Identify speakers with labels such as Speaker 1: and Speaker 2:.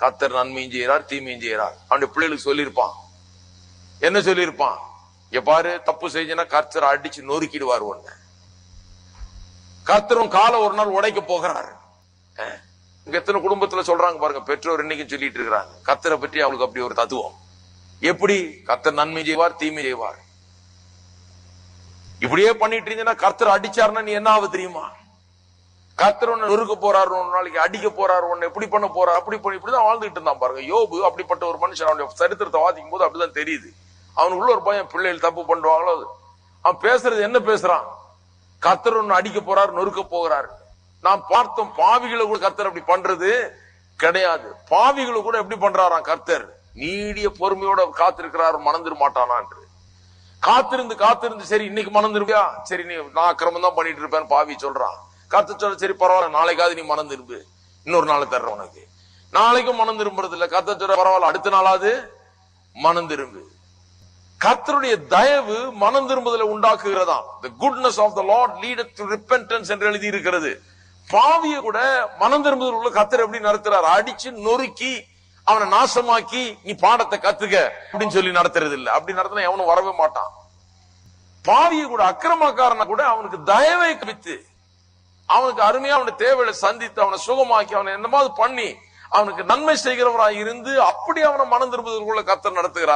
Speaker 1: கத்தர் நன்மையும் செய்யறார் தீமையும் செய்யறார் அவனுடைய பிள்ளைகளுக்கு சொல்லியிருப்பான். என்ன சொல்லியிருப்பான்? இங்க பாரு தப்பு செஞ்சனா கர்த்தர் அடிச்சு நொறுக்கிடுவார் ஒண்ணு கர்த்தரும் காலை ஒரு நாள் உடைக்க போகிறாரு. அஹ். இங்க எத்தனை குடும்பத்துல சொல்றாங்க பாருங்க பெற்றோர் இன்னைக்கும் சொல்லிட்டு இருக்கிறாங்க. கத்தரை பற்றி அவளுக்கு அப்படி ஒரு தத்துவம். எப்படி? கத்தர் நன்மை செய்வார் தீமை செய்வார். இப்படியே பண்ணிட்டு இருந்தீங்கன்னா கர்த்தர் அடிச்சாருன்னா நீ என்ன ஆகுது தெரியுமா? கத்தர் ஒன்று நொறுக்க போறாரு ஒரு நாளைக்கு அடிக்க போறாரு ஒன்று எப்படி பண்ண போறாரு அப்படி பண்ணி இப்படிதான் வாழ்ந்துட்டு இருந்தான் பாருங்க. யோபு அப்படிப்பட்ட ஒரு மனுஷன் அவனுடைய சரித்திரத்தை வாசிக்கும் போது அப்படிதான் தெரியுது. அவனுக்குள்ள ஒரு பையன் பிள்ளைகள் தப்பு பண்ணுவாங்களோ அது. அவன் பேசுறது என்ன பேசுறான்? கத்தர் ஒன்று அடிக்க போறாரு நொறுக்க போகிறாரு. நான் பார்த்தோம் பாவிகளை கூட கர்த்தர் அப்படி பண்றது கிடையாது. பாவிகளை கூட எப்படி பண்றாராம் கர்த்தர்? நீடிய பொறுமையோட காத்திருக்கிறார் மணந்திர மாட்டானா காத்திருந்து காத்திருந்து சரி இன்னைக்கு மணந்திருப்பியா சரி நீ நான் அக்கிரமம் தான் பண்ணிட்டு இருப்பேன் பாவி சொல்றான். காத்து சொல்ல சரி பரவாயில்ல நாளைக்காவது நீ மனம் திரும்பு. இன்னொரு நாள் தர்றேன் உனக்கு. நாளைக்கும் மனம் திரும்புறது இல்ல. கத்த சொல்ல பரவாயில்ல அடுத்த நாளாவது மனம் திரும்பு. கத்தருடைய தயவு மனம் திரும்புதல உண்டாக்குகிறதா the goodness of the Lord lead to repentance என்று எழுதி இருக்கிறது. பாவிய கூட மனம் திரும்புதல் உள்ள கத்தர் எப்படி நடத்துறாரு? அடிச்சு நொறுக்கி அவனை நாசமாக்கி நீ பாடத்தை கத்துக்க அப்படின்னு சொல்லி நடத்துறது இல்ல. அப்படி நடத்தினா எவனும் வரவே மாட்டான். பாவிய கூட அக்கிரமக்காரனை கூட அவனுக்கு தயவை கவித்து அவனுக்கு அருமையா அவனை தேவைகளை சந்தித்து அவனை சுகமாக்கி அவனை என்னமாவது பண்ணி அவனுக்கு நன்மை செய்கிறவராய் இருந்து அப்படி அவனை மனம் திரும்புவதற்குள்ள கத்தர் நடத்துகிறார்.